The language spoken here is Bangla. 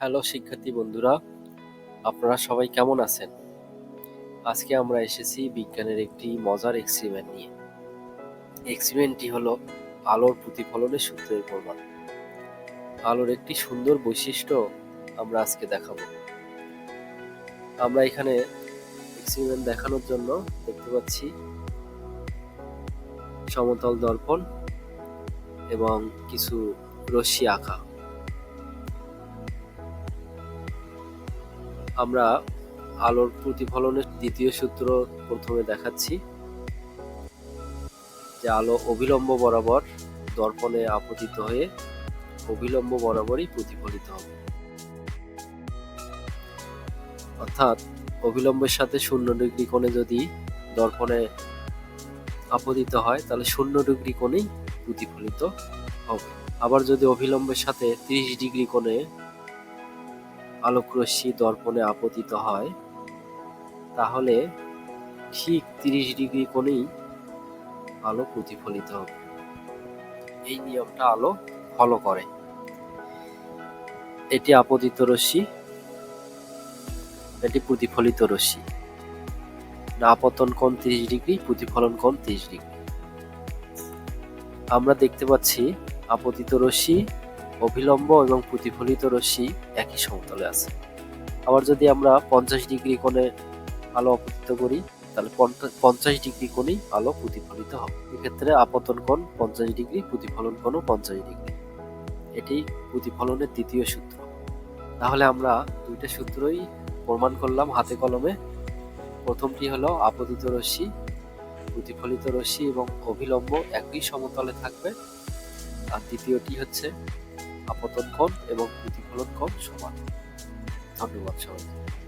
হ্যালো শিক্ষার্থী বন্ধুরা, আপনারা সবাই কেমন আছেন? আজকে আমরা এসেছি বিজ্ঞানের একটি মজার এক্সপেরিমেন্ট নিয়ে। এক্সপেরিমেন্টটি হলো আলোর প্রতিফলনের সূত্রের প্রমাণ। আলোর একটি সুন্দর বৈশিষ্ট্য আমরা আজকে দেখাবো। আমরা এখানে এক্সপেরিমেন্ট দেখানোর জন্য দেখতে পাচ্ছি সমতল দর্পণ এবং কিছু রশ্মি আঁকা। আমরা আলোর প্রতিফলনের দ্বিতীয় সূত্র প্রথমে দেখাচ্ছি। যে আলো অবিলম্ব বরাবর দর্পণে আপতিত হয়ে অবিলম্ব বরাবরই প্রতিফলিত হবে। অর্থাৎ অবিলম্বের সাথে শূন্য ডিগ্রি কোণে যদি দর্পণে আপতিত হয়, তাহলে শূন্য ডিগ্রি কোণেই প্রতিফলিত হবে। আবার যদি অবিলম্বের সাথে তিরিশ ডিগ্রি কোণে আলোকরশ্মি দর্পণে আপতিত হয়, তাহলে ঠিক তিরিশ ডিগ্রি কোণেই আলো প্রতিফলিত হবে। এই নিয়মটা আলো ফলো করে। এটি আপতিত রশ্মি, এটি প্রতিফলিত রশ্মি। আপতন কোণ তিরিশ ডিগ্রি, প্রতিফলন কোণ তিরিশ ডিগ্রি। আমরা দেখতে পাচ্ছি, আপতিত রশ্মি অভিলম্ব এবং প্রতিফলিত রশ্মি একই সমতলে আছে। আবার যদি আমরা পঞ্চাশ ডিগ্রি কোণে আলো আপতিত করি, তাহলে পঞ্চাশ ডিগ্রি কোণেই আলো প্রতিফলিত হবে। এক্ষেত্রে আপতন কোণ পঞ্চাশ ডিগ্রি, প্রতিফলন কোণও পঞ্চাশ ডিগ্রি। এটি প্রতিফলনের দ্বিতীয় সূত্র। তাহলে আমরা দুইটা সূত্রই প্রমাণ করলাম হাতে কলমে। প্রথমটি হলো আপতিত রশ্মি, প্রতিফলিত রশ্মি এবং অভিলম্ব একই সমতলে থাকবে। আর দ্বিতীয়টি হচ্ছে আপতন কোণ এবং প্রতিফলন কোণ সমান। ধন্যবাদ সবাইকে।